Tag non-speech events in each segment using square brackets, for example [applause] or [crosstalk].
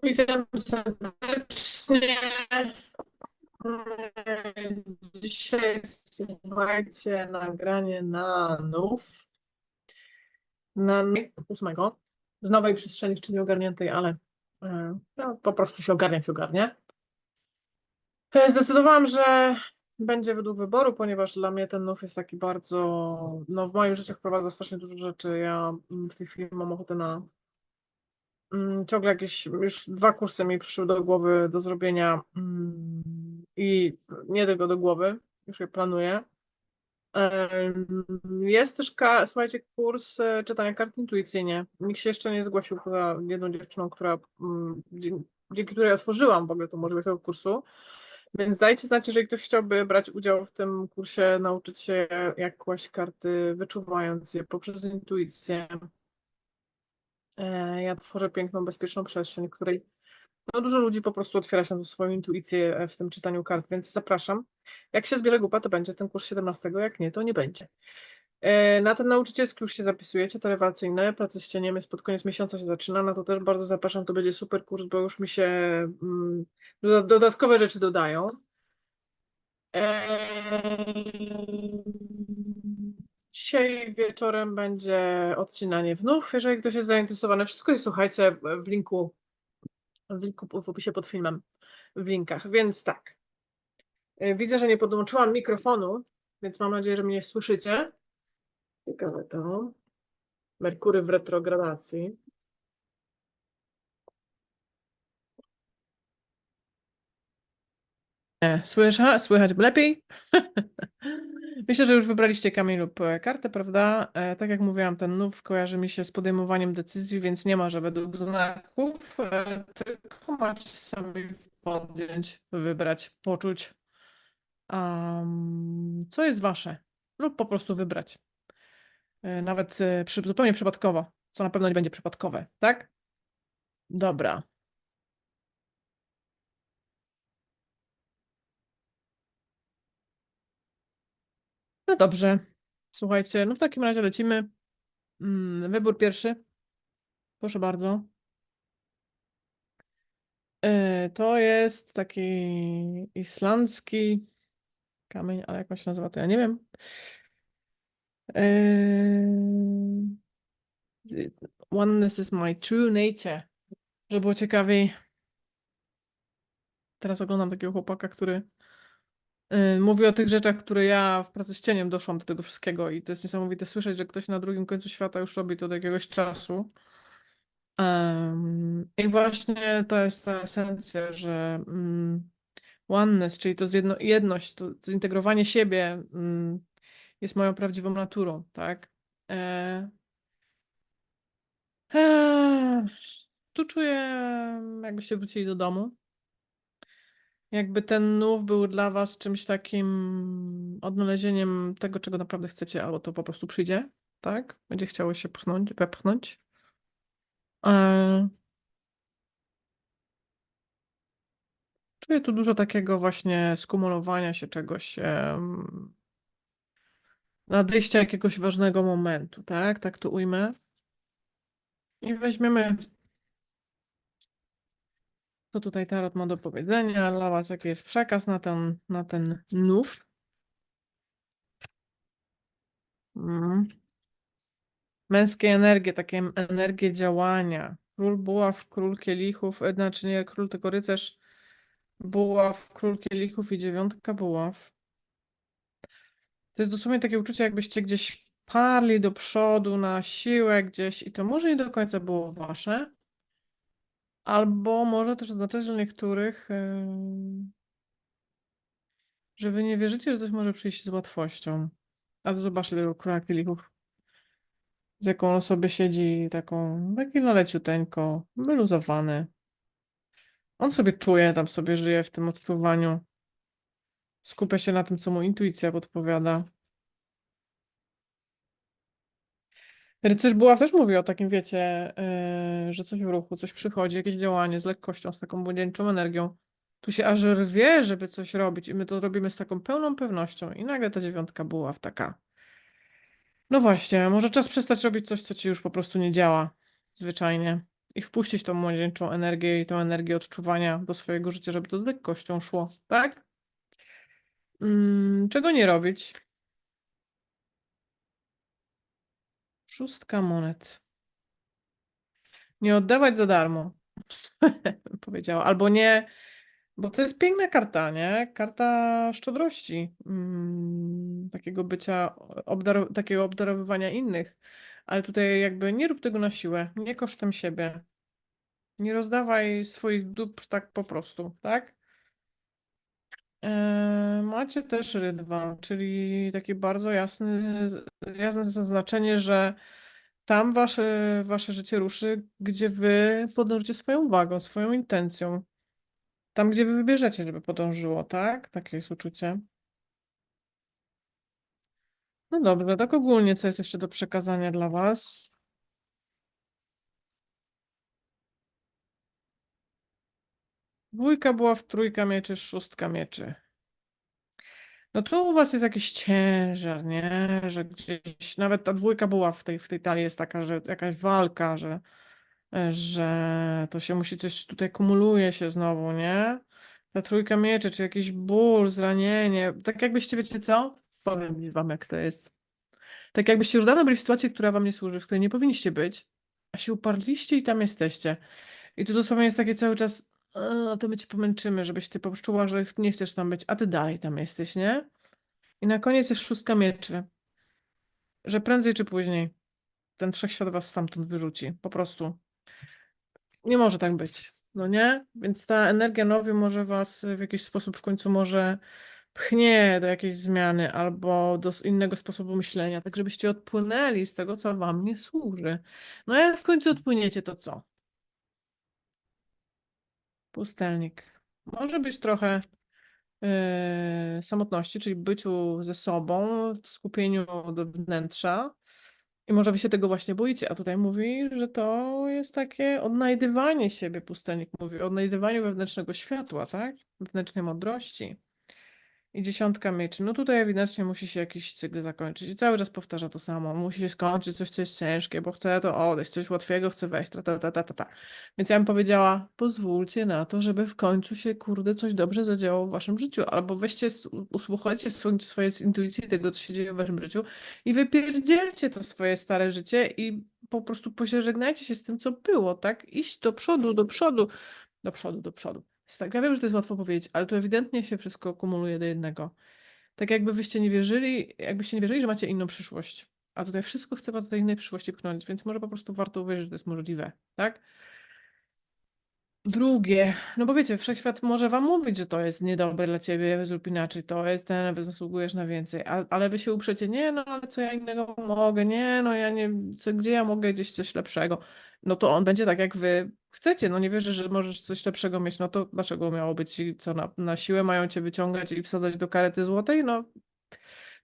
Witam serdecznie. Dzisiaj słuchajcie nagranie na NUF. Na ósmego. Z nowej przestrzeni, nie ogarniętej, ale e, no, po prostu się ogarnia, się ogarnia. E, Zdecydowałam, że będzie według wyboru, ponieważ dla mnie ten NUF jest taki bardzo, no w moim życiu wprowadza strasznie dużo rzeczy. Ja w tej chwili mam ochotę na ciągle jakieś, już dwa kursy mi przyszły do głowy do zrobienia mm, i nie tylko do głowy, już je planuję. Jest też, słuchajcie, kurs e, czytania kart intuicyjnie. Nikt się jeszcze nie zgłosił poza jedną dziewczyną, która, mm, dzięki której otworzyłam w ogóle tą możliwość tego kursu. Więc dajcie znać, jeżeli ktoś chciałby brać udział w tym kursie, nauczyć się jak kłaść karty, wyczuwając je poprzez intuicję. E, Ja tworzę piękną, bezpieczną przestrzeń, w której no, dużo ludzi po prostu otwiera się na swoją intuicję e, w tym czytaniu kart, więc zapraszam. Jak się zbierze grupa, to będzie ten kurs 17, jak nie, to nie będzie. E, Na ten nauczycielski już się zapisujecie, te rewelacyjne, pracy z cieniem jest pod koniec miesiąca się zaczyna, na to też bardzo zapraszam, to będzie super kurs, bo już mi się mm, doda- dodatkowe rzeczy dodają. Eee, Dzisiaj wieczorem będzie odcinanie wnów, jeżeli ktoś jest zainteresowany. Wszystko jest, słuchajcie, w linku, w linku w opisie pod filmem, w linkach. Więc tak. E, Widzę, że nie podłączyłam mikrofonu, więc mam nadzieję, że mnie słyszycie. Ciekawe to. Merkury w retrogradacji. Nie, słysza, słychać lepiej. [laughs] Myślę, że już wybraliście kamień lub kartę, prawda? E, tak jak mówiłam, ten nów kojarzy mi się z podejmowaniem decyzji, więc nie ma, że według znaków, e, tylko macie sami podjąć, wybrać, poczuć, um, co jest wasze, lub po prostu wybrać. E, nawet przy, zupełnie przypadkowo, co na pewno nie będzie przypadkowe, tak? Dobra. No dobrze. Słuchajcie, no w takim razie lecimy. Mm, Wybór pierwszy. Proszę bardzo. E, To jest taki islandzki kamień, ale jak on się nazywa, to ja nie wiem. E, Oneness is my true nature. Żeby było ciekawiej. Teraz oglądam takiego chłopaka, który e, mówi o tych rzeczach, które ja w pracy z cieniem doszłam do tego wszystkiego i to jest niesamowite słyszeć, że ktoś na drugim końcu świata już robi to od jakiegoś czasu. Em, I właśnie to jest ta esencja, że mm, oneness, czyli to jedność, to zintegrowanie siebie mm, jest moją prawdziwą naturą, tak? E, e, tu czuję, jakbyście wrócili do domu. Jakby ten nów był dla was czymś takim odnalezieniem tego, czego naprawdę chcecie, albo to po prostu przyjdzie, tak? Będzie chciało się pchnąć, wepchnąć. E, Czuję tu dużo takiego właśnie skumulowania się czegoś, em, nadejścia jakiegoś ważnego momentu, tak? Tak to ujmę. I weźmiemy, co tutaj Tarot ma do powiedzenia dla Was, jaki jest przekaz na ten, na ten nów. Mm. Męskie energie, takie energie działania. Król buław, król kielichów, e, znaczy nie król, tylko rycerz buław, król kielichów i dziewiątka buław. To jest dosłownie takie uczucie, jakbyście gdzieś parli do przodu na siłę gdzieś i to może nie do końca było wasze, albo może też oznaczać, że niektórych, że wy nie wierzycie, że coś może przyjść z łatwością. A to zobaczcie tego króla kielichów, z jaką on sobie siedzi, taką, taki no leciuteńko, wyluzowany. On sobie czuje, tam sobie żyje w tym odczuwaniu. Skupia się na tym, co mu intuicja podpowiada. Rycerz Buław też mówi o takim, wiecie, yy, że coś w ruchu, coś przychodzi, jakieś działanie z lekkością, z taką młodzieńczą energią. Tu się aż rwie, żeby coś robić i my to robimy z taką pełną pewnością i nagle ta dziewiątka Buław taka. No właśnie, może czas przestać robić coś, co ci już po prostu nie działa zwyczajnie. i wpuścić tą młodzieńczą energię i tą energię odczuwania do swojego życia, żeby to z lekkością szło, tak? Mm, czego nie robić? Szóstka monet. Nie oddawać za darmo, [laughs] powiedziała. Albo nie, bo to jest piękna karta, nie? Karta szczodrości, mm, takiego bycia, obdaro- takiego obdarowywania innych. Ale tutaj jakby nie rób tego na siłę, nie kosztem siebie. Nie rozdawaj swoich dóbr tak po prostu, tak? Eee, macie też rydwan, czyli takie bardzo jasne, jasne zaznaczenie, że tam wasze, wasze życie ruszy, gdzie wy podążycie swoją uwagą, swoją intencją. Tam, gdzie wy wybierzecie, żeby podążyło, tak? Takie jest uczucie. No dobrze, tak ogólnie, co jest jeszcze do przekazania dla was? Dwójka była w trójka mieczy, szóstka mieczy. No tu u was jest jakiś ciężar, nie? Że gdzieś, nawet ta dwójka była w tej, w tej talii jest taka, że jakaś walka, że, że to się musi coś tutaj kumuluje się znowu, nie? Ta trójka mieczy, czy jakiś ból, zranienie, tak jakbyście, wiecie co? Powiem wam, jak to jest. Tak jakbyście już dawno byli w sytuacji, która wam nie służy, w której nie powinniście być, a się uparliście i tam jesteście. I tu dosłownie jest takie cały czas, a to my cię pomęczymy, żebyś ty poczuła, że nie chcesz tam być, a ty dalej tam jesteś, nie? I na koniec jest szóstka mieczy. Że prędzej czy później ten wszechświat was stamtąd wyrzuci. Po prostu. Nie może tak być. No nie? Więc ta energia nowy może was w jakiś sposób w końcu może pchnie do jakiejś zmiany albo do innego sposobu myślenia, tak żebyście odpłynęli z tego, co wam nie służy. No jak w końcu odpłyniecie, to co? Pustelnik. Może być trochę yy, samotności, czyli byciu ze sobą, w skupieniu do wnętrza. I może wy się tego właśnie boicie, a tutaj mówi, że to jest takie odnajdywanie siebie, pustelnik mówi, o odnajdywaniu wewnętrznego światła, tak? Wewnętrznej mądrości. I dziesiątka mieczy. No tutaj ewidentnie musi się jakiś cykl zakończyć. I cały czas powtarza to samo. Musi się skończyć coś, co jest ciężkie, bo chce to odejść, coś łatwiego chce wejść, ta, ta, ta, ta, ta. Więc ja bym powiedziała, pozwólcie na to, żeby w końcu się, kurde, coś dobrze zadziało w waszym życiu. Albo weźcie, usłuchajcie swoje, swojej intuicji tego, co się dzieje w waszym życiu i wypierdzielcie to swoje stare życie i po prostu pożegnajcie się z tym, co było, tak? Iść do przodu, do przodu, do przodu, do przodu. Tak, ja wiem, że to jest łatwo powiedzieć, ale tu ewidentnie się wszystko kumuluje do jednego. Tak jakby wyście nie wierzyli, jakbyście nie wierzyli, że macie inną przyszłość. A tutaj wszystko chce was do innej przyszłości pchnąć, więc może po prostu warto uwierzyć, że to jest możliwe, tak? Drugie, no bo wiecie, wszechświat może wam mówić, że to jest niedobre dla ciebie, zrób inaczej, to jest ten, zasługujesz na więcej, a, ale wy się uprzecie, nie, no ale co ja innego mogę, nie, no ja nie, co, gdzie ja mogę gdzieś coś lepszego, no to on będzie tak, jak wy chcecie, no nie wierzę, że możesz coś lepszego mieć, no to dlaczego miało być, co na, na siłę mają cię wyciągać i wsadzać do karety złotej, no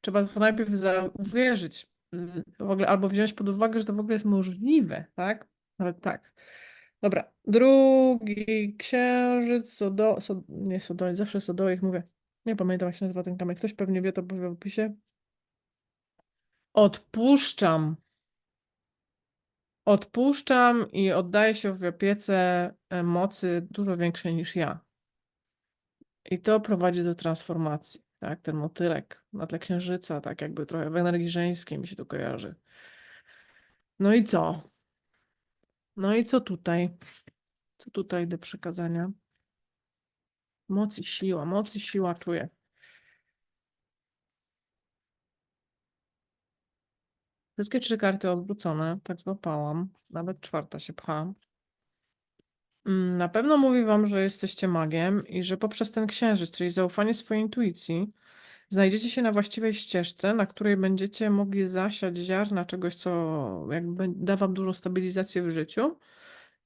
trzeba to najpierw uwierzyć, w ogóle, albo wziąć pod uwagę, że to w ogóle jest możliwe, tak, nawet tak. Dobra, drugi księżyc, sodo, so, nie sodolit, zawsze sodolit mówię. Nie pamiętam jak się nazywa ten kamyk. Ktoś pewnie wie, to powie w opisie. Odpuszczam. Odpuszczam i oddaję się w opiece e, mocy dużo większej niż ja. I to prowadzi do transformacji. Tak, ten motylek na tle księżyca, tak jakby trochę w energii żeńskiej mi się to kojarzy. No i co? No i co tutaj? Co tutaj do przekazania? Moc i siła, moc i siła czuję. Wszystkie trzy karty odwrócone, tak złapałam. Nawet czwarta się pcha. Mm, Na pewno mówi wam, że jesteście magiem i że poprzez ten księżyc, czyli zaufanie swojej intuicji, znajdziecie się na właściwej ścieżce, na której będziecie mogli zasiać ziarna czegoś, co jakby da wam dużą stabilizację w życiu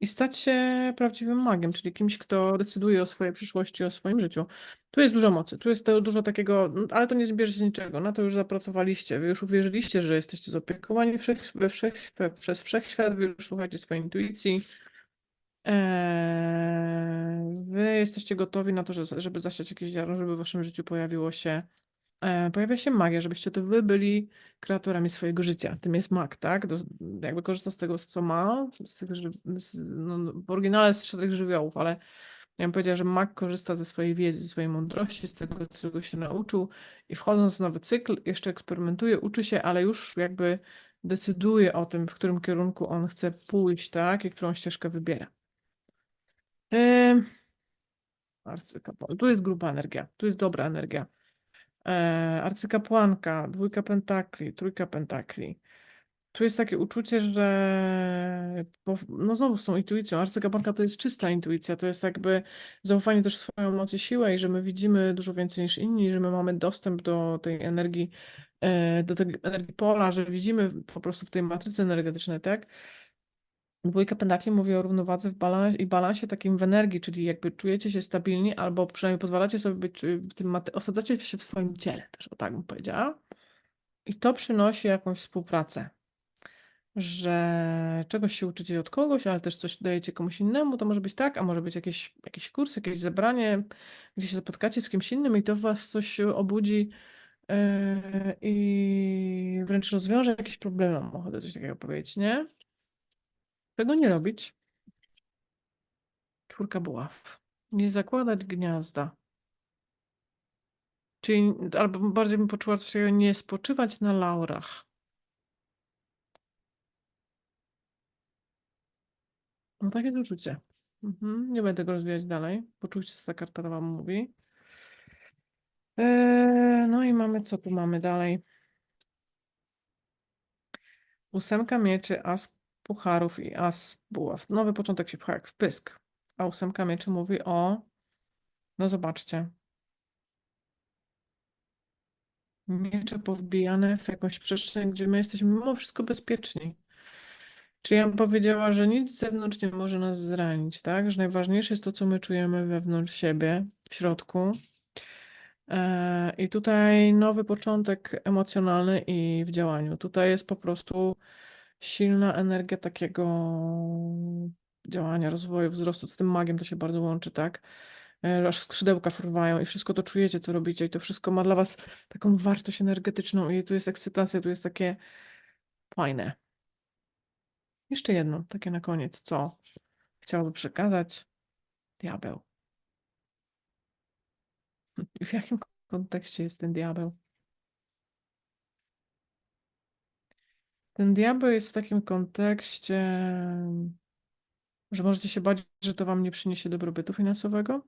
i stać się prawdziwym magiem, czyli kimś, kto decyduje o swojej przyszłości, o swoim życiu. Tu jest dużo mocy, tu jest to dużo takiego, ale to nie zbierze z niczego, na to już zapracowaliście, wy już uwierzyliście, że jesteście zopiekowani wszech, we wszech, we, przez wszechświat, wy już słuchacie swojej intuicji. Eee, wy jesteście gotowi na to, że, żeby zasiać jakieś ziarno, żeby w waszym życiu pojawiło się pojawia się magia, żebyście to wy byli kreatorami swojego życia. Tym jest mag, tak? Do, jakby korzysta z tego, co ma, z tych, z, no, no, w oryginale z czterech żywiołów, ale ja bym powiedziała, że mag korzysta ze swojej wiedzy, ze swojej mądrości, z tego, czego się nauczył i wchodząc w nowy cykl, jeszcze eksperymentuje, uczy się, ale już jakby decyduje o tym, w którym kierunku on chce pójść, tak? I którą ścieżkę wybiera. Arcykapłan. Tu jest gruba energia, tu jest dobra energia. E, arcykapłanka, dwójka pentakli, trójka pentakli. Tu jest takie uczucie, że no znowu z tą intuicją, arcykapłanka to jest czysta intuicja, to jest jakby zaufanie też swoją moc i siłę i że my widzimy dużo więcej niż inni, że my mamy dostęp do tej energii, e, do tej energii pola, że widzimy po prostu w tej matrycy energetycznej, tak? Dwójka pentakli mówi o równowadze w balansie i balansie takim w energii, czyli jakby czujecie się stabilni, albo przynajmniej pozwalacie sobie być y, tym, osadzacie się w swoim ciele też, o tak bym powiedziała. I to przynosi jakąś współpracę, że czegoś się uczycie od kogoś, ale też coś dajecie komuś innemu, to może być tak, a może być jakiś, jakiś kurs, jakieś zebranie, gdzie się spotkacie z kimś innym i to w was coś obudzi yy, i wręcz rozwiąże jakieś problemy, mam coś takiego powiedzieć, nie? Tego nie robić. Czwórka buław. Nie zakładać gniazda. Czyli albo bardziej bym poczuła coś takiego, nie spoczywać na laurach. No takie to uczucie. Mhm. Nie będę go rozwijać dalej. Poczucie, co ta karta wam mówi. Eee, no i mamy, co tu mamy dalej? Ósemka mieczy, as pucharów i as buław. Nowy początek się pcha jak w pysk. A ósemka mieczy mówi o... No zobaczcie. Miecze powbijane w jakąś przestrzeń, gdzie my jesteśmy mimo wszystko bezpieczni. Czyli ja bym powiedziała, że nic z zewnątrz nie może nas zranić, tak? Że najważniejsze jest to, co my czujemy wewnątrz siebie, w środku. E, I tutaj nowy początek emocjonalny i w działaniu. Tutaj jest po prostu silna energia takiego działania, rozwoju, wzrostu. Z tym magiem to się bardzo łączy, tak? E, Aż skrzydełka fruwają i wszystko to czujecie, co robicie, i to wszystko ma dla was taką wartość energetyczną, i tu jest ekscytacja, tu jest takie fajne. Jeszcze jedno, takie na koniec, co chciałabym przekazać? Diabeł. [laughs] W jakim kontekście jest ten diabeł? Ten diabeł jest w takim kontekście, że możecie się bać, że to wam nie przyniesie dobrobytu finansowego.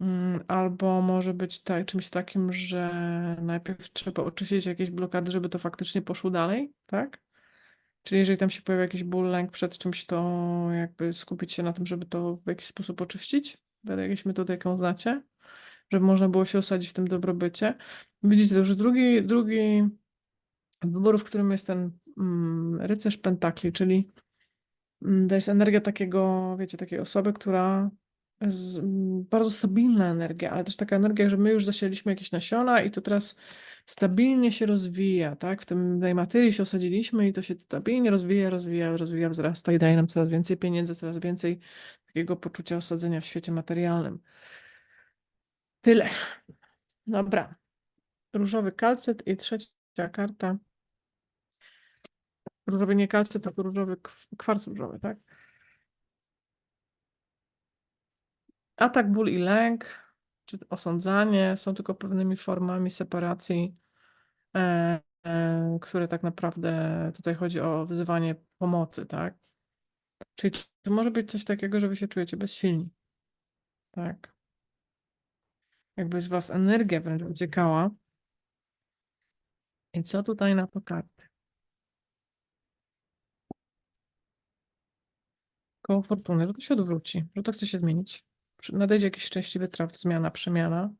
Mm, Albo może być tak, czymś takim, że najpierw trzeba oczyścić jakieś blokady, żeby to faktycznie poszło dalej, tak? Czyli jeżeli tam się pojawia jakiś ból, lęk przed czymś, to jakby skupić się na tym, żeby to w jakiś sposób oczyścić. Według jakiejś metody, jaką znacie, żeby można było się osadzić w tym dobrobycie. Widzicie, to już drugi, drugi wybór, w którym jest ten mm, rycerz pentakli, czyli mm, to jest energia takiego, wiecie, takiej osoby, która mm, bardzo stabilna energia, ale też taka energia, że my już zasialiśmy jakieś nasiona i to teraz stabilnie się rozwija, tak? W tym tej materii się osadziliśmy i to się stabilnie rozwija, rozwija, rozwija, wzrasta i daje nam coraz więcej pieniędzy, coraz więcej takiego poczucia osadzenia w świecie materialnym. Tyle. Dobra. Różowy kalcet i trzecia karta. Różowy nie kalcet, tylko różowy kw- kwarc różowy, tak? Atak, ból i lęk, czy osądzanie są tylko pewnymi formami separacji, e, e, które tak naprawdę tutaj chodzi o wyzywanie pomocy, tak? Czyli to może być coś takiego, że wy się czujecie bezsilni, tak? Jakby z was energia wręcz uciekała. I co tutaj na to karty? Koło fortuny, że to się odwróci, że to chce się zmienić. Nadejdzie jakiś szczęśliwy traf, zmiana, przemiana.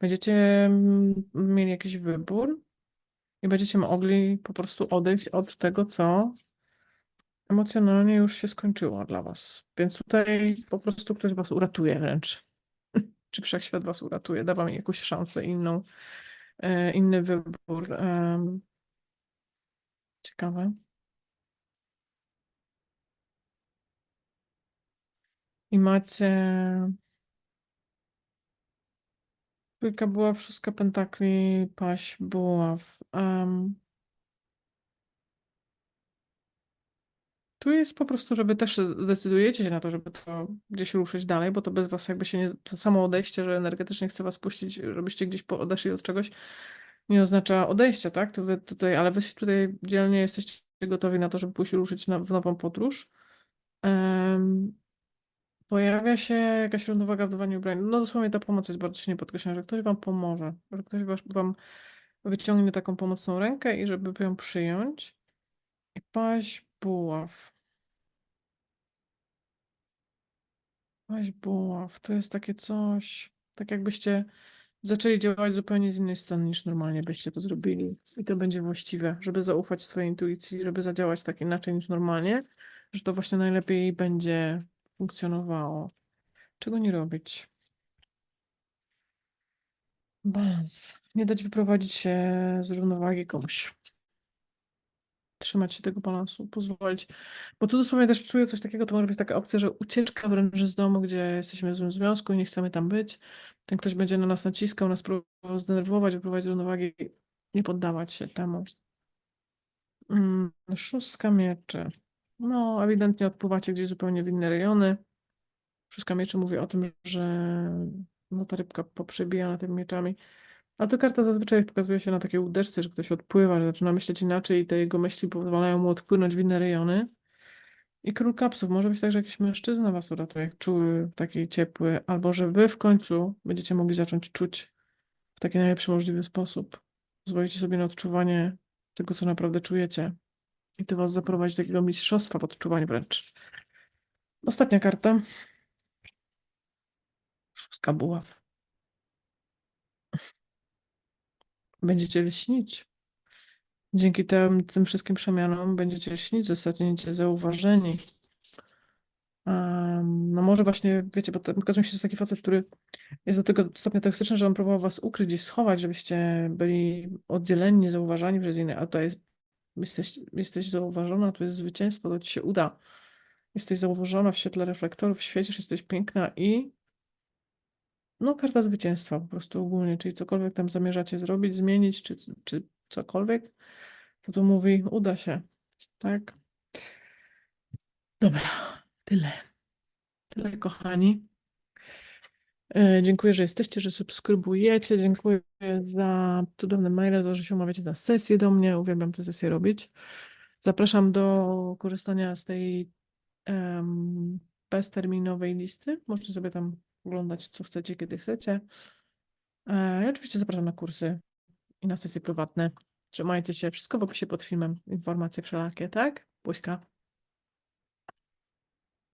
Będziecie mm, mieli jakiś wybór i będziecie mogli po prostu odejść od tego, co emocjonalnie już się skończyło dla was. Więc tutaj po prostu ktoś was uratuje wręcz. [laughs] Czy wszechświat was uratuje, da wam jakąś szansę inną, e, inny wybór. Ciekawe. I macie Trójka buław, szóstka pentakli, paź buław. em. Tu jest po prostu, żeby też zdecydujecie się na to, żeby to gdzieś ruszyć dalej, bo to bez was jakby się nie, samo odejście, że energetycznie chce was puścić, żebyście gdzieś odeszli od czegoś, nie oznacza odejścia, tak? Tutaj, tutaj, ale wy tutaj dzielnie jesteście gotowi na to, żeby pójść ruszyć na, w nową podróż. Em, pojawia się jakaś równowaga w dawaniu ubrań. No dosłownie ta pomoc jest bardzo silnie podkreślona, że ktoś wam pomoże, że ktoś was, wam wyciągnie taką pomocną rękę i żeby ją przyjąć. I paź buław. Paź buław. To jest takie coś, tak jakbyście zaczęli działać zupełnie z innej strony niż normalnie byście to zrobili. I to będzie właściwe, żeby zaufać swojej intuicji, żeby zadziałać tak inaczej niż normalnie, że to właśnie najlepiej będzie funkcjonowało. Czego nie robić? Balans. Nie dać wyprowadzić się z równowagi komuś. Trzymać się tego balansu, pozwolić. Bo tu dosłownie też czuję coś takiego, to może być taka opcja, że ucieczka wręcz z domu, gdzie jesteśmy w złym związku i nie chcemy tam być. Ten ktoś będzie na nas naciskał, nas próbował zdenerwować, wyprowadzić z równowagi. Nie poddawać się temu. Mm, Szóstka mieczy. No, ewidentnie odpływacie gdzieś zupełnie w inne rejony. Szóstka mieczy mówi o tym, że no ta rybka poprzebija na tym mieczami. A ta karta zazwyczaj pokazuje się na takiej uderzce, że ktoś odpływa, że zaczyna myśleć inaczej i te jego myśli pozwalają mu odpłynąć w inne rejony. I król kapsów. Może być tak, że jakiś mężczyzna was uratuje, czuły, taki ciepły, albo że wy w końcu będziecie mogli zacząć czuć w taki najlepszy możliwy sposób. Pozwolicie sobie na odczuwanie tego, co naprawdę czujecie. I to was zaprowadzi do takiego mistrzostwa w odczuwaniu wręcz. Ostatnia karta. Szóstka buław. Będziecie lśnić. Dzięki tym, tym wszystkim przemianom będziecie lśnić, zostaniecie zauważeni. Em, no może właśnie, wiecie, bo okazuje się, że jest taki facet, który jest do tego stopnia toksyczny, że on próbował was ukryć, gdzieś schować, żebyście byli oddzieleni, niezauważani przez innych, a to jest, jesteś, jesteś zauważona, tu jest zwycięstwo, to ci się uda. Jesteś zauważona w świetle reflektorów, świecisz, jesteś piękna i no karta zwycięstwa po prostu ogólnie, czyli cokolwiek tam zamierzacie zrobić, zmienić, czy, czy cokolwiek, to tu mówi, uda się, tak? Dobra, tyle. Tyle, kochani. E, Dziękuję, że jesteście, że subskrybujecie. Dziękuję za cudowne maile, za to, że się umawiacie na sesję do mnie. Uwielbiam te sesje robić. Zapraszam do korzystania z tej em, bezterminowej listy. Możecie sobie tam oglądać, co chcecie, kiedy chcecie. E, I oczywiście zapraszam na kursy i na sesje prywatne. Trzymajcie się. Wszystko w opisie pod filmem. Informacje wszelakie, tak? Buźka.